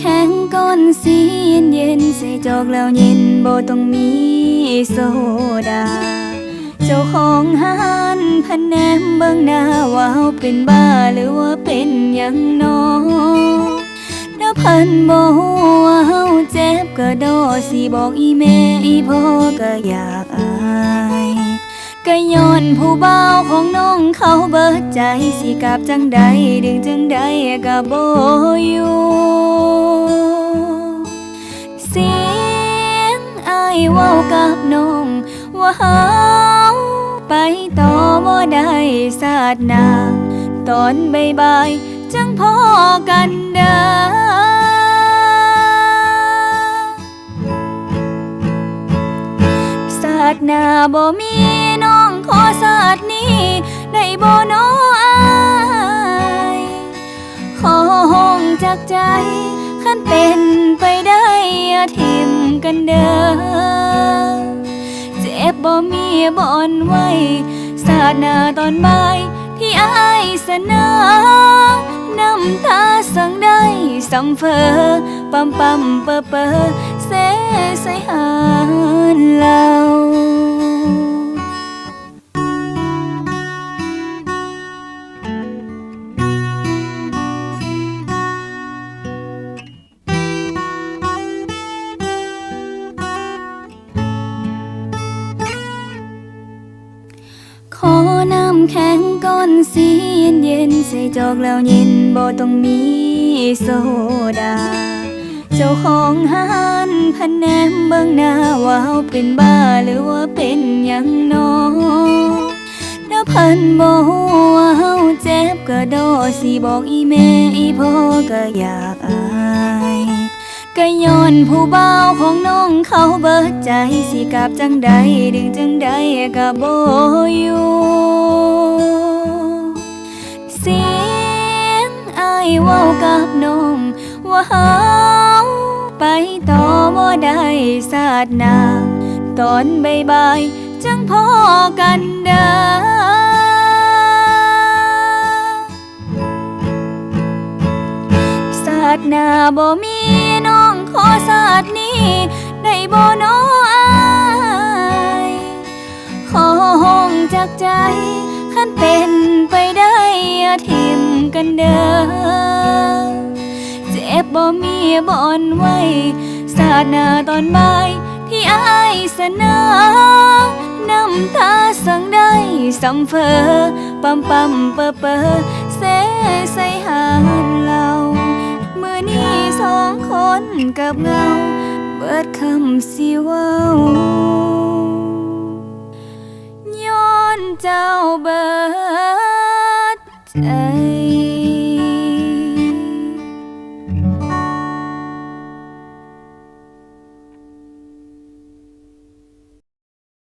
แข็งก้อนสีเย็นเย็นใส่จอกแล้วเย็นบ่ต้องมีโซดา เจ้าของห้านพันแนมเบิ่งหน้าว่าเป็นบ้าหรือว่าเป็นยังนอแล้วเพันบ่ว่าเฮาเจ็บก็ดอสิบอกอีแม่อีพ่อก็อยากอายก็ย้อนผู้เบาของน้องเขาเบิดใจสิกลับจังใดดึงจังใดก็บ่อยู่ เว้ากับน้องว่าเฮาไปต่อบ่ได้สาดนา ตอนบ่ายจังพอกันเด้อศาสตร์หน้าบ่มีน้องขอศาสนี้ได้บ่น้ออายขอห้องจากใจ คันเป็นไปได้อย่าทิมกันเด้อ บบ่มีบ่อนไว้ศาสตร์หน้าตอนบ่ายที่อายสนาน้ำตาสั่งได้สำเฟอปั๊มปั๊มเปอเปอ ขอน้ำแข็งก้อนสีเย็นเย็นใส่จอกแล้วเย็นบ่ต้องมีโซดา เจ้าของห้านพันแนมเบิ่งหน้าว่าเป็นบ้าหรือว่าเป็นยังนอแล้วเพันบ่ฮู้ว่าเฮาเจ็บก็ดอสิบอกอีแม่อีพ่อก็อยากอา ก็ย้อนผู้เบาของน้องเขาเบิดใจสิกลับจังใดดึงจังใดก็บ่อยู่เสียงอายเว้ากับน้องว่าเฮาไปต่อบ่ได้สาดนาตอนบ่ายจังพอกันเด้อศาสตร์หน้าบ่มี ขอศาสตร์นี้ได้บ่น้ออายขอห้องจากใจคันเป็นไปได้อย่าทิมกันเด้อเจ็บบ่มีบ่อนไว้ศาสตร์หน้าตอนบ่ายที่อายเสนอน้ำตาสั่งได้สำเฟอปั๊มปั๊มเปอเปอเสใส่หา คนกับเงา เบิดคำสิเว้าย้อนเจ้าเบิดใจ